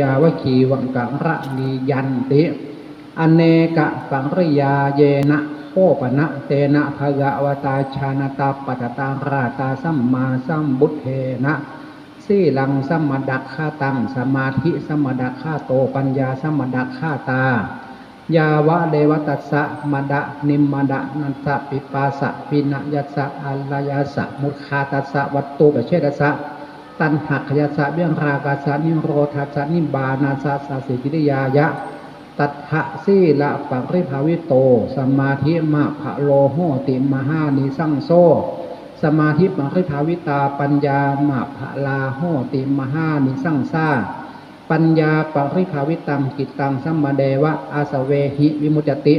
ยาวคีวังกังระนียันติ อเนกะปังริยาเยนะโอปนะเตนะภะกะวตาชานตาปัตตังราตาสัมมาสัมบุทเทนะสีลังสัมมดักขาตังสมาธิสัมมดักขาโตปัญญาสัมมดักขาตา ยาวะเดวตัสสะมดะนิมมดะนันสะปิปาสะปินะยัสสะอัลลายาสะมุคาตัสสะวัตตุปเชตัสสะ ตันหักขยสสะเบี้ยงรากาสะนิโรธาสะนิบานาสะสะสิกิริยายะ ตัทธะสีละปังริภาวิโต สมาธิมะภะโลโหติมหานิสังโซสมาธิปังริภาวิตาปัญญามะภะลาโหติมหานิสังซาปัญญาปริภาวิตังกิตตังสัมมาเดวะอาสเวหิวิมุจจติ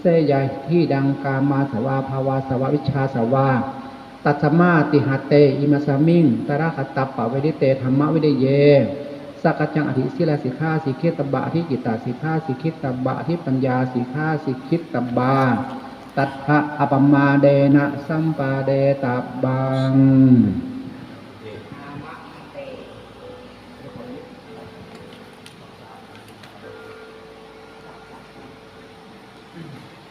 เสยายที่ดังกามาสวาภาวาสวะวิชาสวา ตัสมาติหาเตอิมาสามิงตระคตัปะเวดิเตธรรมะวิเดเยสักจังอธิศิลาสิกขาสิกขิตบะที่กิตาสิกขาสิกขิตบะที่ปัญญาสิกขาสิกขิตบะตัทธะอปมาเดนะสัมปาเดตาบังอ